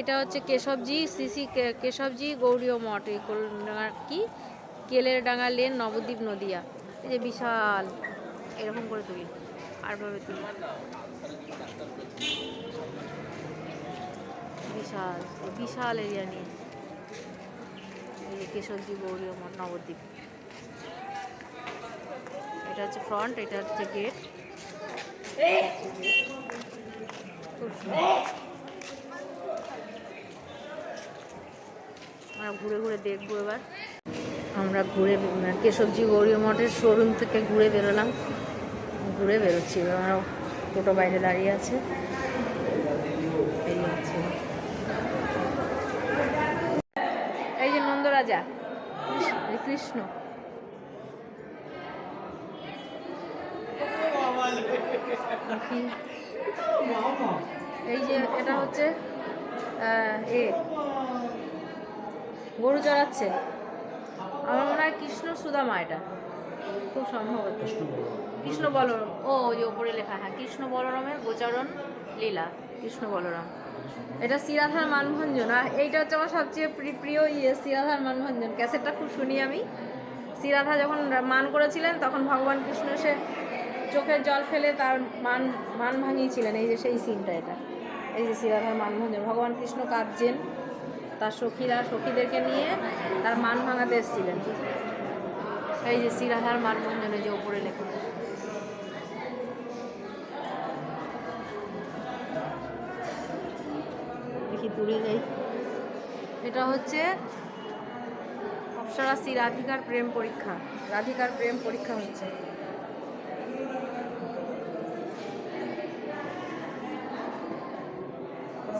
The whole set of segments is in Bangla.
এটা হচ্ছে কেশবজি, সিসি কেশবজি, গৌরীয় মঠ, এই কি? কেলের ডাঙ্গা লেন নবদ্বীপ নদিয়া। এই যে বিশাল। এরকম করে তুলি। আর ভাবে তুলি। বিশাল। বিশাল এরিয়া নিয়ে। এই যে কেশবজি, গৌরীয় মঠ, নবদ্বীপ। এটা হচ্ছে ফ্রন্ট এটা হচ্ছে গেট খুব সুন্দর। ঘুরে ঘুরে দেখব এবার। আমরা ঘুরে মানে কেশবজি গৌরী মঠের শোরুম থেকে ঘুরে বেরোলাম। ঘুরে বেরোচ্ছি, এবার টোটো বাইরে দাঁড়িয়ে আছে। এই যে নন্দরাজা কৃষ্ণ। এই যে এটা হচ্ছে এ গরু চড়াচ্ছে। আমার মনে হয় কৃষ্ণ সুদামা এটা। খুব সম্ভবত কৃষ্ণ বলরাম। ও ওই যে ওপরে লেখা হ্যাঁ কৃষ্ণ বলরামের গোচারণ লীলা কৃষ্ণ বলরাম। এটা সিরাধার মানভঞ্জন। আর এইটা হচ্ছে আমার সবচেয়ে প্রি- প্রিয় ইয়ে সিরাধার মানভঞ্জন। ক্যাসেটটা খুব শুনি আমি। সিরাধা যখন মান করেছিলেন তখন ভগবান কৃষ্ণ সে চোখের জল ফেলে তার মান মান ভাঙিয়েছিলেন। এই যে সেই সিনটা এটা। এই যে সিরাধার মানভঞ্জন। ভগবান কৃষ্ণ কাঁদছেন। তার সখীরা, সখীদেরকে নিয়ে তার মান ভাঙাতে এসেছিলেন। এই যে সিরাধার মানভঞ্জন যে ওপরে লেখা। দেখি দূরে যাই। এটা হচ্ছে অপ্সরা শ্রী রাধিকার প্রেম পরীক্ষা। রাধিকার প্রেম পরীক্ষা হচ্ছে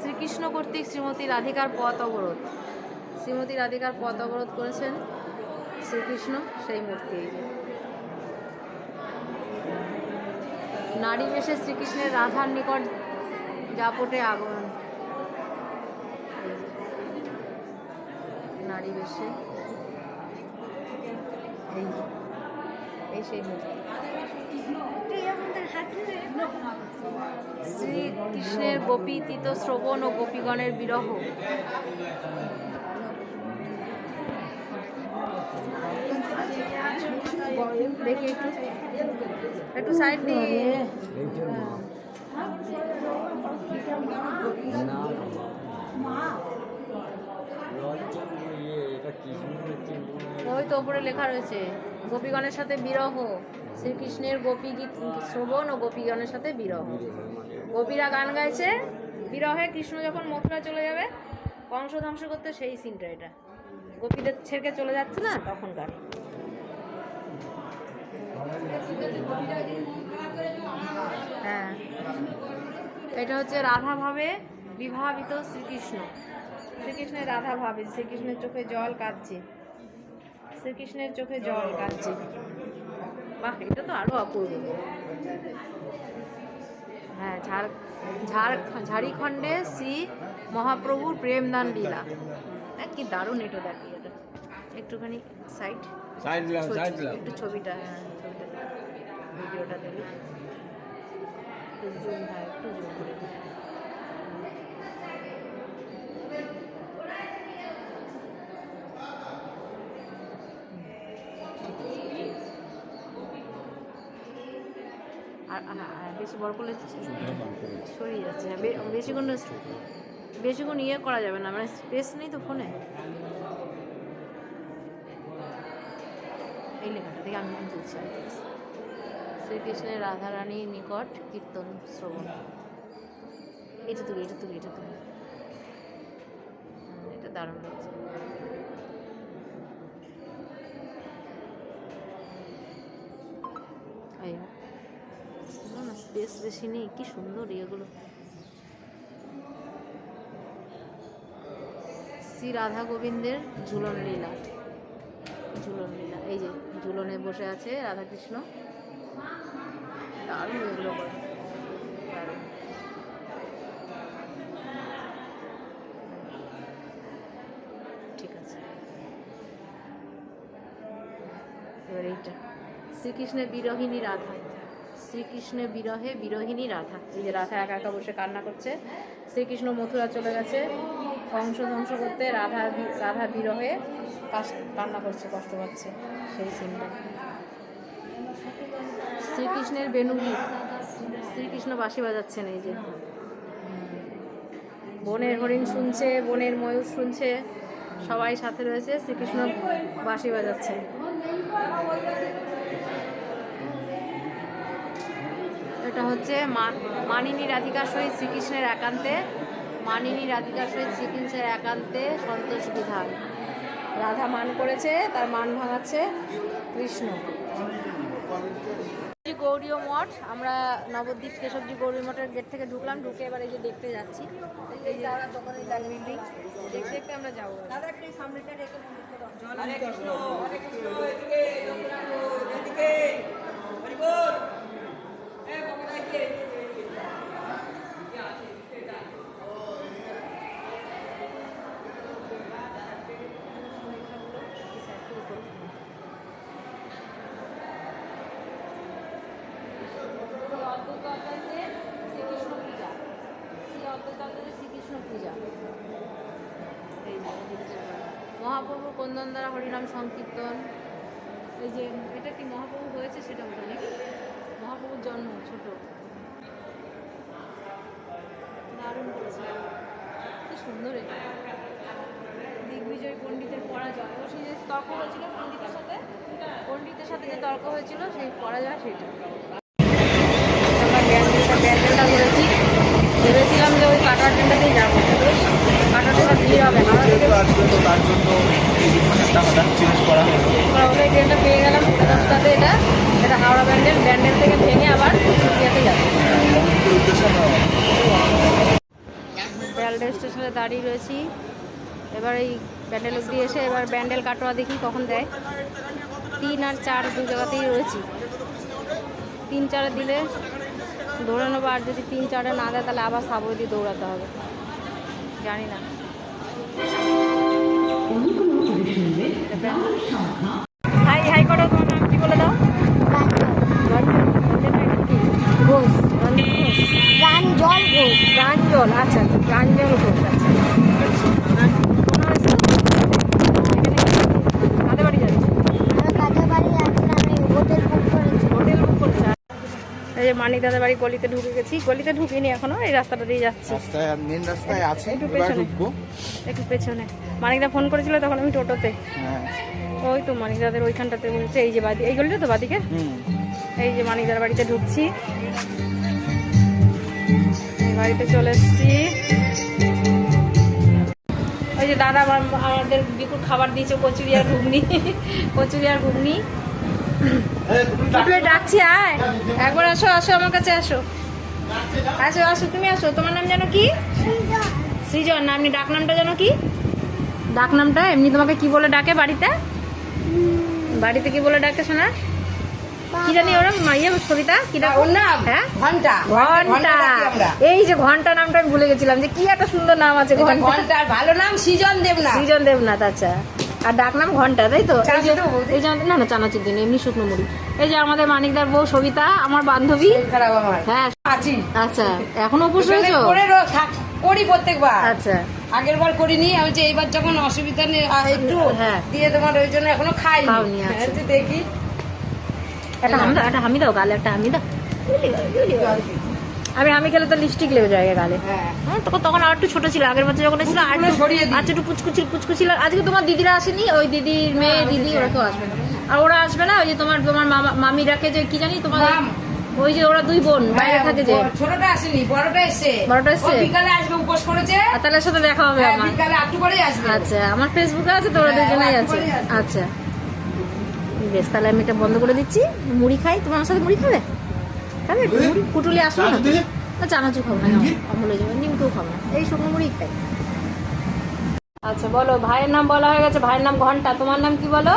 শ্রীকৃষ্ণ কর্তৃক শ্রীমতী রাধিকার পথ অবরোধ। শ্রীমতী রাধিকার পথ অবরোধ করেছেন শ্রীকৃষ্ণ সেই মূর্তি। নারী বেশে শ্রীকৃষ্ণের রাধার নিকট জাপটে আগমন। নারী বেশে এই সেই মূর্তি। শ্রীকৃষ্ণের গোপী তীত শ্রবণ ও গোপীগণের বিরহ। দেখি একটু। একটু সাইড দিয়ে। ওই তো ওপরে লেখা রয়েছে। গোপীগণের সাথে বিরহ। শ্রীকৃষ্ণের গোপী গীত, শ্রবণ ও গোপীগণের সাথে বিরহ। গোপীরা গান গাইছে। বিরহে কৃষ্ণ যখন মথুরা চলে যাবে কংস ধ্বংস করতে সেই সিনটা এটা। গোপীদের ছেড়ে চলে যাচ্ছে না তখনকার হ্যাঁ। এটা হচ্ছে রাধা ভাবে বিভাবিত শ্রীকৃষ্ণ। শ্রীকৃষ্ণের রাধা ভাবে, শ্রীকৃষ্ণের চোখে জল কাঁদছে। শ্রীকৃষ্ণের চোখে জল কাঁদছে। বাহ এটা তো আরও অপূর্ব। হ্যাঁ ঝাড় ঝাড় ঝাড়িখণ্ডে শ্রী মহাপ্রভুর প্রেমদান লীলা। হ্যাঁ কি দারুণ এটা দেখি এটা। একটুখানি সাইড একটু ছবিটা হ্যাঁ ছবিটা ভিডিওটা দিল একটু জুম হ্যাঁ একটু জুম করে। হ্যাঁ, হ্যাঁ, বেশি বড় করলে ছড়িয়ে যাচ্ছে। হ্যাঁ বে- বেশিক্ষণ বেশিক্ষণ ইয়ে করা যাবে না মানে স্পেস নেই তো ফোনে এই লেখাটা থেকে আমি তুলছি শ্রীকৃষ্ণের রাধারানীর নিকট কীর্তন শ্রবণ। এটা তুলি এটা তুলি এটা তুলি। এটা দারুণ লাগছে এই না বেশি নেই, কি সুন্দর ইয়েগুলো। শ্রী রাধা গোবিন্দের ঝুলন লীলা। ঝুলন লীলা, এই যে ঝুলনে বসে আছে রাধাকৃষ্ণ। দারুণ এগুলো ঠিক আছে। এবার এইটা। শ্রীকৃষ্ণের বিরহিনী রাধা। শ্রীকৃষ্ণের বিরহে বিরোহিনী রাধা। এই যে রাধা একা একা বসে কান্না করছে, শ্রীকৃষ্ণ মথুরা চলে গেছে কংস ধ্বংস করতে রাধা রাধা বিরহে কান্না করছে, কষ্ট পাচ্ছে সেই সিনটা। শ্রীকৃষ্ণের বেণুগীত শ্রীকৃষ্ণ বাঁশি বাজাচ্ছেন এই যে। বনের হরিণ শুনছে, বনের ময়ূর শুনছে, সবাই সাথে রয়েছে, শ্রীকৃষ্ণ বাঁশি বাজাচ্ছেন। এটা হচ্ছে মানিনী রাধিকার সহিত শ্রীকৃষ্ণের একান্তে মানিনী রাধিকার সহিত শ্রীকৃষ্ণের একান্তে সন্তোষ বিধান। রাধা মান করেছে তার মান ভাঙাচ্ছে কৃষ্ণ। গৌরীয় মঠ আমরা নবদ্বীপ কেশবজি গৌরী মঠের গেট থেকে ঢুকলাম ঢুকে এবার এই যে দেখতে যাচ্ছি। এই যে বিল্ডিং দেখতে দেখতে আমরা যাব অদ্বৈত আচার্যের শ্রীকৃষ্ণ পূজা এই যে এই যে মহাপ্রভু কন্দন দ্বারা হরিনাম সংকীর্তন। এই যে, এটা কি মহাপ্রভু হয়েছে সেটা বোঝা নাকি? মহাপ্রভুর জন্ম, ছোট। দারুণ করেছে। কি সুন্দর এটা। দিগ্বিজয় পণ্ডিতের পরাজয়। ও সেই যে তর্ক হয়েছিল পণ্ডিতের সাথে পণ্ডিতের সাথে যে তর্ক হয়েছিল সেই পরাজয় সেটা আমরা ব্যান্ডেলটা ব্যান্ডেলটা ধরেছি ভেবেছিলাম যে ওই কাটার ট্রেনটাতেই যাব। কাটার ট্রেনটা ভিড় হবে হাওড়া থেকে আসবে তো তার জন্য একটা চেঞ্জ করা হলো। ওই ট্রেনটা পেয়ে গেলাম। রাস্তাতে এটা এটা হাওড়া ব্যান্ডেল ব্যান্ডেল থেকে ভেঙে আবার যাবে। ব্যান্ডেল স্টেশনে দাঁড়িয়ে রয়েছি। এবার এই ব্যান্ডেল অব্দি এসে এবার ব্যান্ডেল কাটোয়া দেখি কখন দেয়। তিন আর চার দু জায়গাতেই রয়েছি। তিন চারে দিলে দৌড়ে নেব আর যদি তিন চারে না দেয় তাহলে আবার সাবর দিয়ে দৌড়াতে হবে। জানি না। হাই হাই করো তোমার নাম কি বলে দাও? রঞ্জিত ঘোষ। ঘোষ প্রাঞ্জল আচ্ছা আচ্ছা প্রাঞ্জল ঘোষ আচ্ছা এই যে মানিক বাড়ি গলিতে ঢুকে গেছি। গলিতে ঢুকিনি এখনও এই রাস্তাটা দিয়ে যাচ্ছি। রাস্তায় মেন রাস্তায় আছে একটু পেছনে। একটু পেছনে। মানিকদা ফোন করেছিল তখন আমি টোটোতে। হ্যাঁ। ওই তো মানিক দাদের ওইখানটাতে বলছে এই যে বাদি এই গলিটা তো বাদিকে এই যে মানিকদার বাড়িতে ঢুকছি। বাড়িতে চলে এসেছি। ওই যে দাদা আমাদের বিপুল খাবার দিয়েছে, কচুরি আর ঘুগনি। কচুরি আর ঘুগনি। ডাকছি, আয়। একবার আসো আসো আমার কাছে, আসো। আসো আসো, তুমি আসো। তোমার নাম জানো কি? সৃজন। না আপনি ডাক নামটা জানো কি? ডাক নামটা? এমনি তোমাকে কি বলে ডাকে বাড়িতে? বাড়িতে কি বলে ডাকে শোনা? কি জানি ওরা সবিতা? কি ডাক ওর নাম হ্যাঁ? ঘণ্টা। ঘণ্টা। এই যে ঘণ্টা নামটা আমি ভুলে গেছিলাম যে কি একটা সুন্দর নাম আছে ঘণ্টা। ঘণ্টার ভালো নাম সৃজন দেবনাথ। সৃজন দেবনাথ আচ্ছা। আর ডাক নাম ঘণ্টা তাই তো? এই যে না না চানাচুর দিন এমনি শুকনো মুড়ি। এই যে আমাদের মানিকদার বউ সবিতা আমার বান্ধবী। হ্যাঁ। আচ্ছা এখনও উপোস রয়েছো? করে প্রত্যেকবার। আচ্ছা। আগের বার করিনি আমি যে এইবার যখন অসুবিধা নেই একটু হ্যাঁ। দিয়ে তোমার ওই জন্য এখনও খাই আচ্ছা। দেখি। একটা হামি দাও একটা হামি দাও গালে একটা হামি দাও আমি তো লিপস্টিক লেগে যায় গালে। হ্যাঁ। হ্যাঁ তখন তখন আর একটু ছোট ছিল আগের বছর যখন এসেছিল আর। আচ্ছা একটু পুচকুচি আজকে তোমার দিদিরা আসেনি ওই দিদির মেয়ে দিদি ওরা তো আসবে না। আর ওরা আসবে না ওই যে তোমার তোমার মামা মামিরাকে যে কি জানি তোমার। ওই যে ওরা দুই বোন বাইরে হ্যাঁ, থাকে যে। ছোটটা আসেনি বড়টা এসে বড়টা এসছে? ও বিকালে আসবে উপোস করেছে। আর তাহলে সাথে দেখা হবে আমার। বিকালে একটু পরেই আসবে। আচ্ছা আমার ফেসবুকে আছে তো ওরা দুজনেই আছে। আচ্ছা। বেশ তাহলে আমি এটা বন্ধ করে দিচ্ছি। মুড়ি খাই তোমার সাথে মুড়ি খাবে? খাবে? মুড়ি? কুটুলি আসলো না না চানাচু খাব না অমল হয়ে যাবে নিমকেও খাব না। এই শুকনো মুড়ি খাই। আচ্ছা বলো ভাইয়ের নাম বলা হয়ে গেছে ভাইয়ের নাম ঘণ্টা তোমার নাম কি বলো?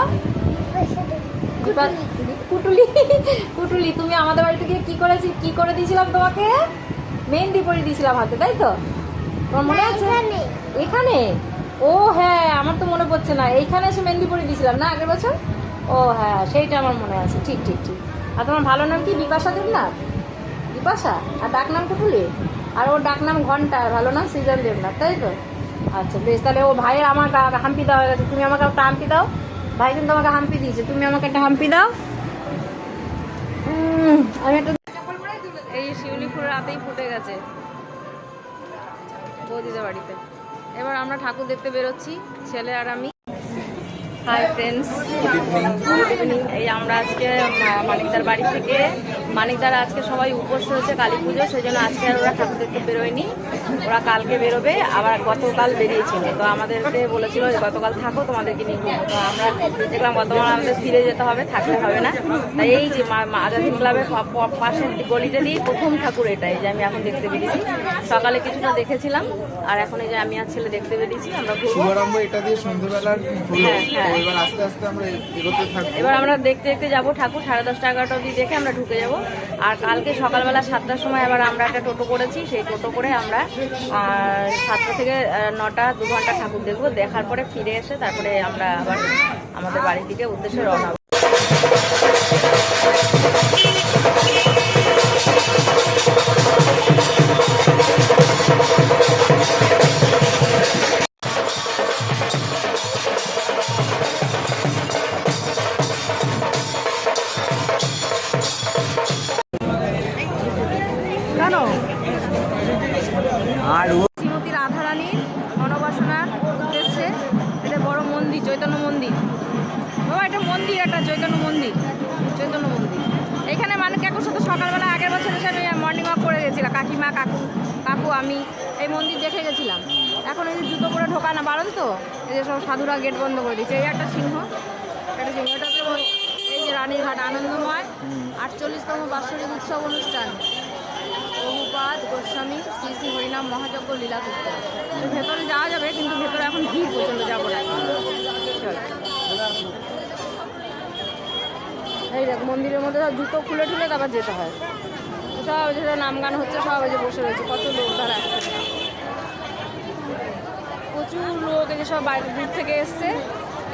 কুটুলি কুটুলি তুমি আমাদের বাড়িতে গিয়ে কি করেছি কি করে দিয়েছিলাম তোমাকে? মেহেন্দি পরিয়ে দিয়েছিলাম হাতে তাই তো? তোমার মনে আছে? এখানে। এখানে? ও হ্যাঁ আমার তো মনে পড়ছে না। এইখানে এসে মেহেন্দি পরিয়ে দিয়েছিলাম না আগের বছর? ও হ্যাঁ সেইটা আমার মনে আছে। ঠিক ঠিক ঠিক। আর তোমার ভালো নাম কি? বিপাশা দেবনাথ? বিপাশা? আর ডাক নাম কুটুলি? আর ওর ডাক নাম ঘণ্টা ভালো নাম সৃজন দেবনাথ, তাই তো? আচ্ছা বেশ, তাহলে ও ভাইয়ের আমার হাম্পি দেওয়া হয়ে গেছে। তুমি আমাকে একটা হাম্পি দাও। ভাই কিন্তু আমাকে হাম্পি দিয়েছে। তুমি আমাকে একটা হাম্পি দাও। আমি একটা এই শিউলি ফুল রাতেই ফুটে গেছে। বৌদিদের বাড়িতে। এবার আমরা ঠাকুর দেখতে বেরোচ্ছি, ছেলে আর আমি। হাই ফ্রেন্ডস গুড ইভিনিং এই আমরা আজকে মানিকদার বাড়ি থেকে মানিকদার আজকে সবাই উপোস হয়েছে কালী পুজো সেই জন্য আজকে আর ওরা ঠাকুর দেখতে বেরোয়নি। ওরা কালকে বেরোবে আবার গতকাল বেরিয়েছিল তো আমাদেরকে বলেছিল যে গতকাল থাকো তোমাদেরকে নিয়ে ঘুরবো। তো আমরা দেখলাম গতকাল আমাদের ফিরে যেতে হবে থাকতে হবে না। তাই এই যে মা- ক্লাবের পাশের গলিতে দিয়ে প্রথম ঠাকুর এটাই যে আমি এখন দেখতে বেরিয়েছি। সকালে কিছুটা দেখেছিলাম আর এখন এই যে আমি আর ছেলে দেখতে বেরিয়েছি আমরা ঘুরবো। শুভারম্ভ এটা দিয়ে সন্ধ্যেবেলার হ্যাঁ, হ্যাঁ। এবার আস্তে আস্তে আমরা এগোতে থাকব। এবার আমরা দেখতে দেখতে যাব ঠাকুর সাড়ে দশটা এগারোটা অবধি দেখে আমরা ঢুকে যাব। আর কালকে সকালবেলা সাতটার সময় আবার আমরা একটা টোটো করেছি, সেই টোটো করে আমরা সাতটা থেকে নটা, দু ঘণ্টা ঠাকুর দেখব। দেখার পরে ফিরে এসে তারপরে আমরা আবার আমাদের বাড়ির দিকে উদ্দেশ্যে রওনা সকালবেলা আগের বছর আমি মর্নিং ওয়াক করে গেছিলাম। কাকিমা, কাকু কাকু, আমি এই মন্দির দেখে গেছিলাম। এখন এই যে জুতো পরে ঢোকা না বারণ তো? এই যে সব সাধুরা গেট বন্ধ করে দিচ্ছে এই একটা সিংহ। একটা সিংহ। এটা ওই- এই যে রানীঘাট আনন্দময়। আটচল্লিশতম বাৎসরিক উৎসব অনুষ্ঠান। প্রভুপাদ গোস্বামী, শ্রী শ্রী হরিনাম মহাযজ্ঞ লীলা ভেতরে যাওয়া যাবে, কিন্তু ভেতরে এখন ভিড় পর্যন্ত যাব না চল এই দেখ, মন্দিরের মধ্যে সব জুতো খুলে ঠুলে তারপর যেতে হয়। সব যেটা নাম গান হচ্ছে, সব যে বসে রয়েছে, কত লোক তারা প্রচুর লোক এই যে সব বাইরে দূর থেকে এসছে।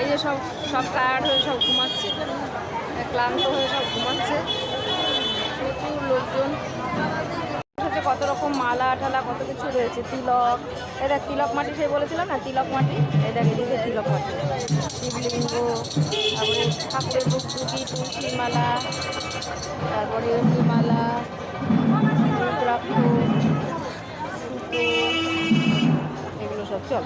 এই যে সব সব টায়ার্ড হয়ে সব ঘুমাচ্ছে। ক্লান্ত হয়ে সব ঘুমাচ্ছে। প্রচুর লোকজন। কত রকম মালা ঠালা, কত কিছু রয়েছে। তিলক এ দেখ, তিলক মাটি সে বলেছিলাম না? তিলক মাটি? এ দেখ এদিকে তিলক মাটি। শিবলিঙ্গ, তারপরে ঠাকুরের বুকুটি তুলসী মালা, তারপরে মালা এগুলো সব চল।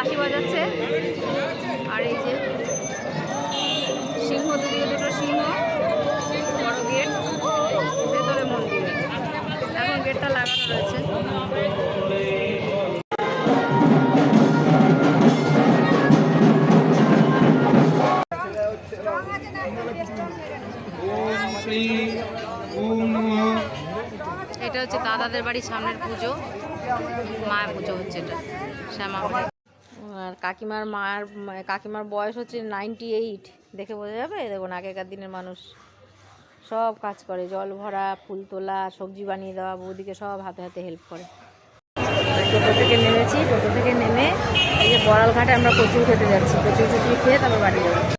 বাঁশি বাজাচ্ছে। আর এই যে সিংহ দুদিকে দুটো সিংহ, বড় গেট, ভেতরে মন্দির। এখন গেটটা লাগানো রয়েছে। এটা হচ্ছে দাদাদের বাড়ির সামনের পুজো। মায়ের পুজো হচ্ছে এটা। শ্যামা কাকিমার মার কাকিমার বয়স হচ্ছে নাইনটি এইট দেখে বোঝা যাবে? দেখুন, আগেকার দিনের মানুষ সব কাজ করে, জল ভরা, ফুল তোলা, সবজি বানিয়ে দেওয়া, বৌদিকে সব হাতে হাতে হেল্প করে। টোটো থেকে নেমেছি, টোটো থেকে নেমে এই যে বড়াল ঘাটে আমরা কচুর খেতে যাচ্ছি। কচুর কচুরি খেয়ে তারপর বাড়ি যাব।